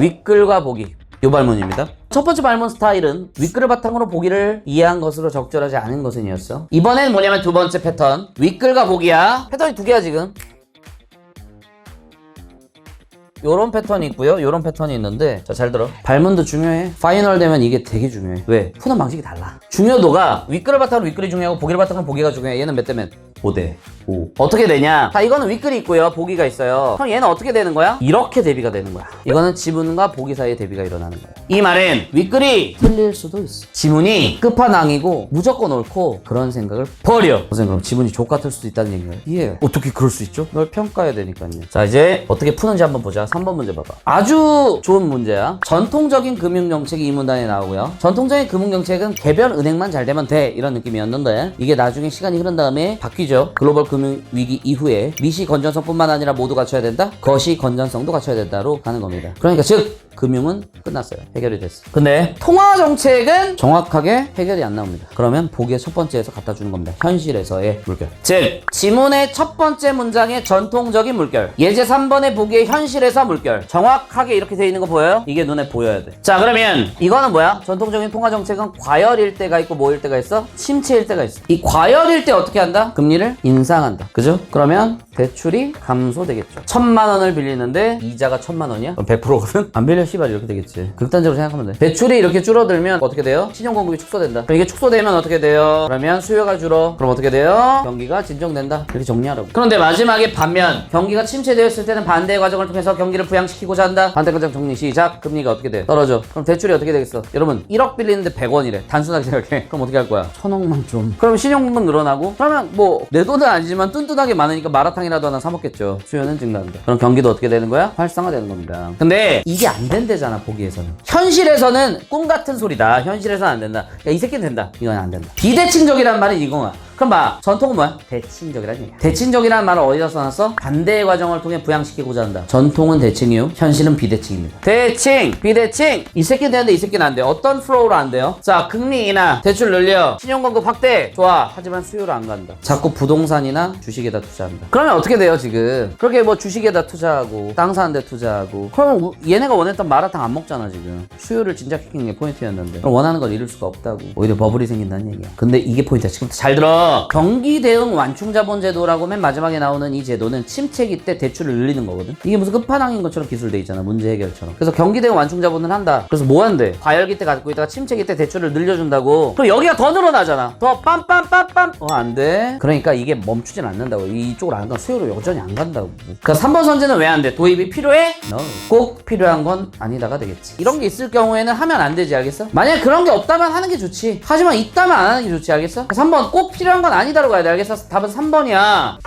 윗글과 보기. 요 발문입니다. 첫 번째 발문 스타일은 윗글을 바탕으로 보기를 이해한 것으로 적절하지 않은 것은이었어. 이번엔 뭐냐면 두 번째 패턴. 윗글과 보기야. 패턴이 두 개야 지금. 요런 패턴이 있고요. 요런 패턴이 있는데 자 잘 들어. 발문도 중요해. 파이널 되면 이게 되게 중요해. 왜? 푸는 방식이 달라. 중요도가 윗글을 바탕으로 윗글이 중요하고 보기를 바탕으로 보기가 중요해. 얘는 몇 대면 5대 5. 어떻게 되냐? 자 이거는 윗글이 있고요. 보기가 있어요. 그럼 얘는 어떻게 되는 거야? 이렇게 대비가 되는 거야. 이거는 지문과 보기 사이의 대비가 일어나는 거야. 이 말은 윗글이 틀릴 수도 있어. 지문이 끝판왕이고 무조건 옳고 그런 생각을 버려. 선생님 그럼 지문이 족 같을 수도 있다는 얘기예요. 예. 어떻게 그럴 수 있죠? 널 평가해야 되니까요. 자 이제 어떻게 푸는지 한번 보자. 3번 문제 봐봐. 아주 좋은 문제야. 전통적인 금융정책이 이 문단에 나오고요. 전통적인 금융정책은 개별 은행만 잘 되면 돼 이런 느낌이었는데 이게 나중에 시간이 흐른 다음에 바뀌죠. 글로벌 금융 위기 이후에 미시 건전성뿐만 아니라 모두 갖춰야 된다. 거시 건전성도 갖춰야 된다로 가는 겁니다. 그러니까 즉 금융은 끝났어요. 해결이 됐어. 근데 통화 정책은 정확하게 해결이 안 나옵니다. 그러면 보기의 첫 번째에서 갖다 주는 겁니다. 현실에서의 물결. 즉 지문의 첫 번째 문장의 전통적인 물결. 예제 3번의 보기의 현실에서 물결. 정확하게 이렇게 돼 있는 거 보여요? 이게 눈에 보여야 돼. 자 그러면 이거는 뭐야? 전통적인 통화 정책은 과열일 때가 있고 뭐일 때가 있어? 침체일 때가 있어. 이 과열일 때 어떻게 한다? 금리를 인상한다. 그죠? 그러면 대출이 감소되겠죠. 천만 원을 빌리는데 이자가 천만 원이야? 그럼 100%거든? 안 빌려 씨발 이렇게 되겠지. 극단적으로 생각하면 돼. 대출이 이렇게 줄어들면 어떻게 돼요? 신용 공급이 축소된다. 그럼 이게 축소되면 어떻게 돼요? 그러면 수요가 줄어. 그럼 어떻게 돼요? 경기가 진정된다. 이렇게 정리하라고. 그런데 마지막에 반면 경기가 침체되었을 때는 반대의 과정을 통해서 경기를 부양시키고자 한다. 반대 과정 정리 시작. 금리가 어떻게 돼? 떨어져. 그럼 대출이 어떻게 되겠어? 여러분 1억 빌리는데 100원이래. 단순하게 생각해. 그럼 어떻게 할 거야? 천억만 좀. 그럼 신용 공급 늘어나고 그러면 뭐 내 돈은 아니지만 뚠뚠하게 많으니까 마라탕이라도 하나 사 먹겠죠. 수요는 증가한다. 그럼 경기도 어떻게 되는 거야? 활성화되는 겁니다. 근데 이게 안 된대잖아 보기에서는. 현실에서는 꿈 같은 소리다. 현실에서는 안 된다. 야 이 새끼는 된다. 이건 안 된다. 비대칭적이란 말은 이거야. 그럼 봐. 전통은 뭐야? 대칭적이라는 얘기야. 대칭적이라는 말을 어디다 써놨어? 반대의 과정을 통해 부양시키고자 한다. 전통은 대칭 이후 현실은 비대칭입니다. 대칭, 비대칭. 이 새끼는 되는데 이 새끼는 안 돼. 어떤 플로우로 안 돼요? 자, 금리 인하, 대출 늘려, 신용공급 확대. 좋아. 하지만 수요로 안 간다. 자꾸 부동산이나 주식에다 투자한다. 그러면 어떻게 돼요, 지금? 그렇게 뭐 주식에다 투자하고, 땅 사는데 투자하고. 그러면 우- 얘네가 원했던 마라탕 안 먹잖아, 지금. 수요를 진작시키는 게 포인트였는데. 원하는 걸 이룰 수가 없다고. 오히려 버블이 생긴다는 얘기야. 근데 이게 포인트야. 지금부터 잘 들어. 경기 대응 완충 자본 제도라고 맨 마지막에 나오는 이 제도는 침체기 때 대출을 늘리는 거거든. 이게 무슨 끝판왕인 것처럼 기술돼 있잖아. 문제 해결처럼. 그래서 경기 대응 완충 자본을 한다. 그래서 뭐 한대? 과열기 때 갖고 있다가 침체기 때 대출을 늘려준다고. 그럼 여기가 더 늘어나잖아. 더 빰빰빰빰. 어, 안 돼. 그러니까 이게 멈추진 않는다고. 이쪽으로 안 가. 수요로 여전히 안 간다고. 그러니까 3번 선제는 왜 안 돼? 도입이 필요해? No. 꼭 필요한 건 아니다가 되겠지. 이런 게 있을 경우에는 하면 안 되지, 알겠어? 만약에 그런 게 없다면 하는 게 좋지. 하지만 있다면 안 하는 게 좋지, 알겠어? 3번 꼭 필요한 건 아니다로 가야 돼, 알겠어? 답은 3번이야.